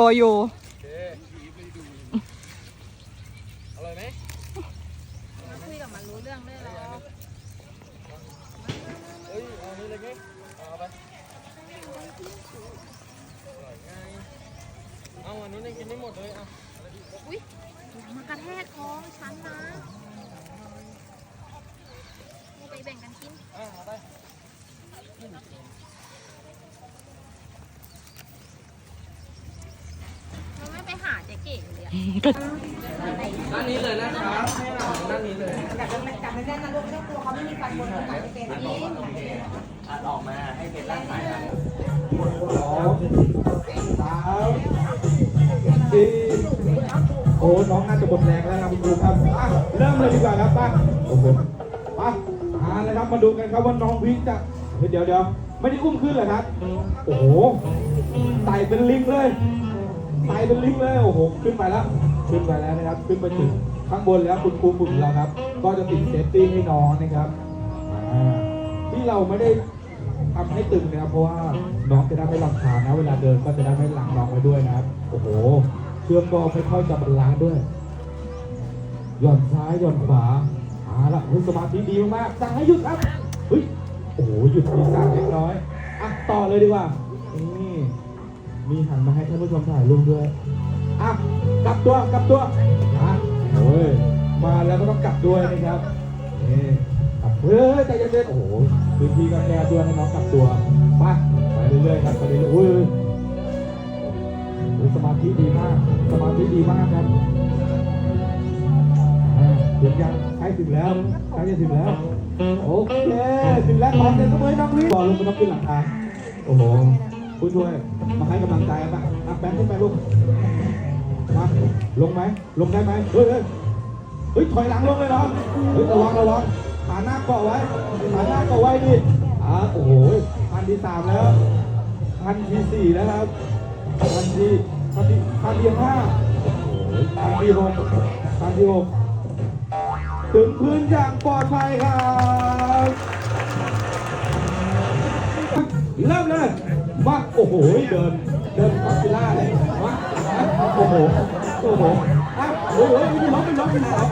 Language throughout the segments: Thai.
โออยู่อร่อยไหมคุยกับมันรู้เรื่องด้วยหรอเอ้ยเอานี่เลยไหมเอาไปอร่อยไงเอาอันนู้นยังกินได้หมดเลยเอาอุ้ยอย่ามากระแทกท้องฉันนะนี่ไปแบ่งกันกินอะเอาไป เราไม่ไปหาเจ๊ เก๋เลยอะด้านนี้เลยนะครับให้เราด้านนี้เลยอัดออกมาให้เป็นร่างกายครับสองสามสี่โอ้น้องน่าจะหมดแรงแล้วนะคุณครูครับเริ่มเลยดีกว่าครับป้าโอ้โหมามาเลยครับมาดูกันครับว่าน้องวิกจะเฮ้ยเดี๋ยวเดี๋ยวไม่ได้อุ้มขึ้นเหรอครับ โอ้โหไต่เป็นลิงเลย ไต่เป็นลิงเลยโอ้โหขึ้นไปแล้ว ขึ้นไปแล้วนะครับ ขึ้นไปถึงข้างบนแล้วคุณครูฝึกเราครับ ก็จะติดเซฟตี้ให้น้องนะครับอ่าที่เราไม่ได้ทำให้ตึงนะครับ เพราะว่าน้องจะได้ไม่ลำคาญนะ เวลาเดินก็จะได้ไม่หลังน้องไว้ด้วยนะครับ โอ้โหเชือกก็ไม่ค่อยจะบาลานซ์ด้วยหย่อนซ้ายหย่อนขวาเอาละเฮ้ยสมาธิดีมากๆสั่งให้หยุดครับเฮ้ยโอ้โหหยุดมีสั่งเล็กน้อยอะต่อเลยดีกว่านี่ มีหันมาให้ท่านผู้ชมถ่ายรูปด้วย อะ กลับตัว กลับตัวอะโอ้ย มาแล้วก็ต้องกลับด้วยนะครับ นี่กลับเฮ้ยใจเย็นๆโอ้โหพื้นที่ก็แคบด้วยให้น้องกลับตัว ไป ไปเรื่อยๆครับไปเรื่อยๆอุ้ยโอ้ยสมาธิดีมาก สมาธิดีมากครับอ่าถึงยังใกล้ถึงแล้วใกล้จะถึงแล้ว โอเค ถึงแล้วขอเสียงปรบมือให้น้องวิบอลลงไปต้องขึ้นหลังคาโอ้โห ผู้ช่วยมาให้กำลังใจกันบ้างอะแบงค์ขึ้นไปลูกมาลงไหมลงได้ไหมเฮ้ยเฮ้ยเฮ้ยถอยหลังลงเลยเหรอเฮ้ยระวังระวังขาหน้าเกาะไว้ขาหน้าเกาะไว้ดิอ่าโอ้โหคันที่สามแล้วคันที่สี่แล้วครับคันที่คันที่คันที่ห้าโอ้โหคันที่หกคันที่หกถึงพื้นอย่างปลอดภัยครับเริ่มเลย มาโอ้โหเดินเดินคอสซิล่าเลยมาโอ้โหโอ้โหอะโอ้โหไม่ล้มไม่ล้มไม่ล้ม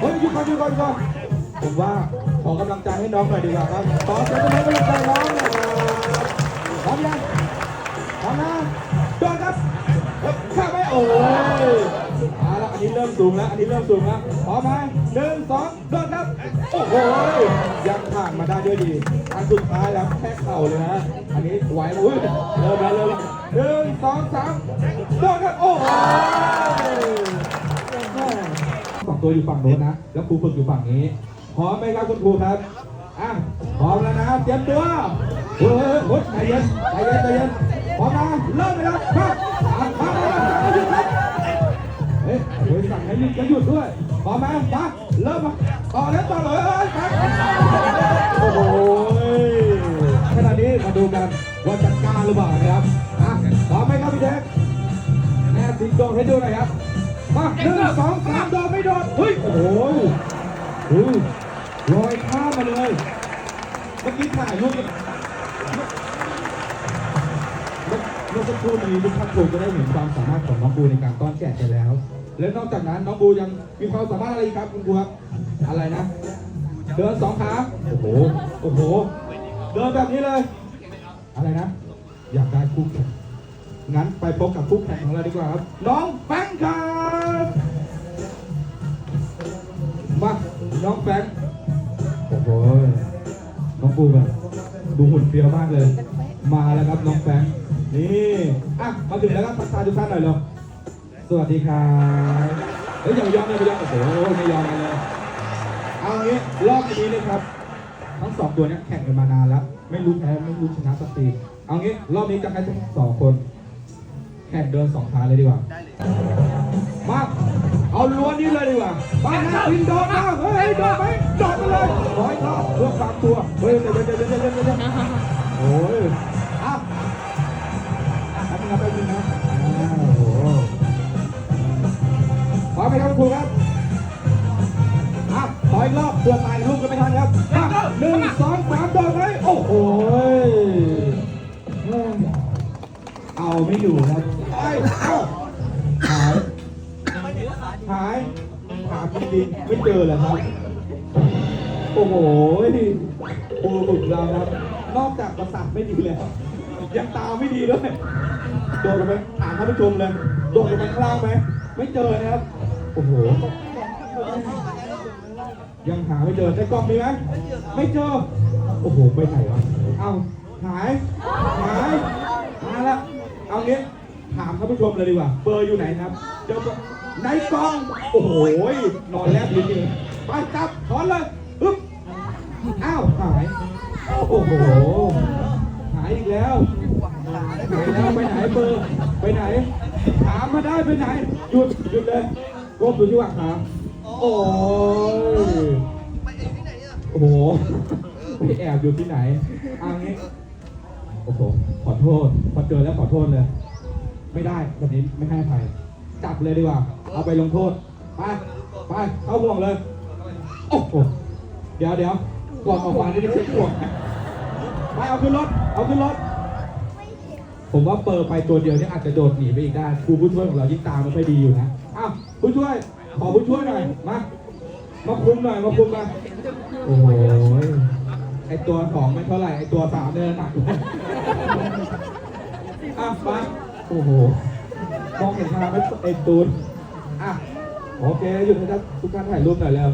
เฮ้ยหยุดก่อนหยุดก่อนยุดก่อนผมว่าขอกำลังใจให้น้องหน่อยดีกว่าครับขอเสียงปรบมือกำลังใจน้องหน่อยครับพร้อมยังพร้อมนะโดนครับเข้าไปโอ้ยเอาละอันนี้เริ่มสูงแล้วอันนี้เริ่มสูงแล้วพร้อมไหมหนึ่งสองโดนครับโอ้โหยังผ่านมาได้ด้วยดี อันสุดท้ายแล้วแค่เข่าเลยนะ อันนี้ไหวแล้วอุ้ยเริ่มแล้วเริ่มแล้วหนึ่งสองสามโดนครับโอ้โหฝั่งตัวอยู่ฝั่งโน้นนะ แล้วครูฝึกอยู่ฝั่งนี้ พร้อมไหมครับคุณครูครับ อะ พร้อมแล้วนะเตรียมตัวเฮ้ยเฮ้ยใจเย็นใจเย็นใจเย็นพร้อมนะเริ่มเลยครับครับครับหยุดครับเฮ้ยเฮ้ยสั่งให้หยุดก็หยุดด้วย พร้อมไหมมาเริ่มมาต่อแล้วต่อเลยเอ้ย ดูกันว่าจะกล้าหรือเปล่านะครับอะพร้อมไหมครับพี่แจ๊คแม่สิงโดดให้ดูหน่อยครับมาหนึ่งสองสามโดดไม่โดดเฮ้ยโอ้โอ้ยลอยข้ามมาเลยเมื่อกี้ถ่ายรูปเมื่อสักครู่นี้ทุกท่านคงจะได้เห็นความสามารถของน้องบูในการต้อนแกะไปแล้ว และนอกจากนั้นน้องบูยังมีความสามารถอะไรอีกครับคุณครูครับอะไรนะ เดินสองขาโอ้โห โอ้โห เดินแบบนี้เลย อะไรนะ อยากได้คู่แข่งงั้นไปพบกับคู่แข่งของเราดีกว่าครับ น้องแฟรงค์ครับมาน้องแฟรงค์โอ้โหน้องบูแบบดูหุ่นเฟี้ยวมากเลย มาแล้วครับน้องแฟรงค์นี่อะมาถึงแล้วครับทักทายทุกท่านหน่อยเลยสวัสดีครับเฮ้ยอย่าไปยอมเลยไปยอมโอ้โหไม่ยอมกันเลยเอางี้รอบนี้นะครับ ทั้งสองตัวเนี้แข่งกันมานานแล้ว ไม่รู้แพ้ไม่รู้ชนะสักทีเอางี้รอบนี้จะให้ทั้งสองคน แข่งเดินสองขาเลยดีกว่ามาเอาล้วนนี้เลยดีกว่าบ้านนะพินโดดมาเฮ้ยโดดไหมโดดไปเลยร้อยรอบเพื่อฝากตัวเฮ้ยเดี๋ยวเดี๋ยวเดี๋ยวเดี๋ยวเดี๋ยวเดี๋ยวโอ้ยอะแป๊บนึงนะแป๊บนึงนะอ้าวโอ้โหพร้อมไหมครับครูครับอะขออีกรอบเพื่อตาย สองสามโดนไหมโอ้โหเอาไม่อยู่ครับไอ้หายหายหาจริงไม่เจอเลยครับ โอ้โหปูหลุดเราครับ นอกจากประสาทไม่ดีแล้วยังตาไม่ดีด้วยโดนไหมถามท่านผู้ชมเลยโดนไปข้างล่างไหมไม่เจอนะครับ โอ้โห ยังหาไม่เจอในกล่องมีไหมไม่เจอ โอ้โหไปไหนวะเอาหายหายมาละเอางี้ถามท่านผู้ชมเลยดีกว่า เบอร์อยู่ไหนครับเจอเบอร์ในกล่อง โอ้โหนอนแลบลิ้นเลยไปจับถอนเลยปึ๊บอ้าวหายโอ้โหหายอีกแล้วหายแล้วไปไหนเบอร์ไปไหน ถามมาได้ไปไหนหยุดหยุดเลยก้มดูที่ว่าขา โอ้ยโอ้โหไปแอบอยู่ที่ไหนเอางี้โอ้โหขอโทษพอเจอแล้วขอโทษเลย ไม่ได้แบบนี้ไม่ให้อภัยจับเลยดีกว่า เอาไปลงโทษ ไป ไป เข้าห่วงเลย โอ้โห เดี๋ยวเดี๋ยวก่อนออกมานี่ไม่ใช่ห่วงนะไปเอาขึ้นรถ เอาขึ้นรถ ผมว่าเปิดไปตัวเดียวเนี่ยอาจจะโดดหนีไปอีกได้ครูผู้ช่วยของเรายิ่งตามไม่ค่อยดีอยู่นะ อ้าวผู้ช่วย ขอผู้ช่วยหน่อย มา มาคุมหน่อย มาคุมมา โอ้โหไอตัวสองไม่เท่าไหร่ ไอตัวสามเนี่ยหนักเลยอะมาโอ้โห มองเห็นทางไหม่ไอตูนอะ โอเค หยุดนะครับทุกท่านถ่ายรูปหน่อยแล้ว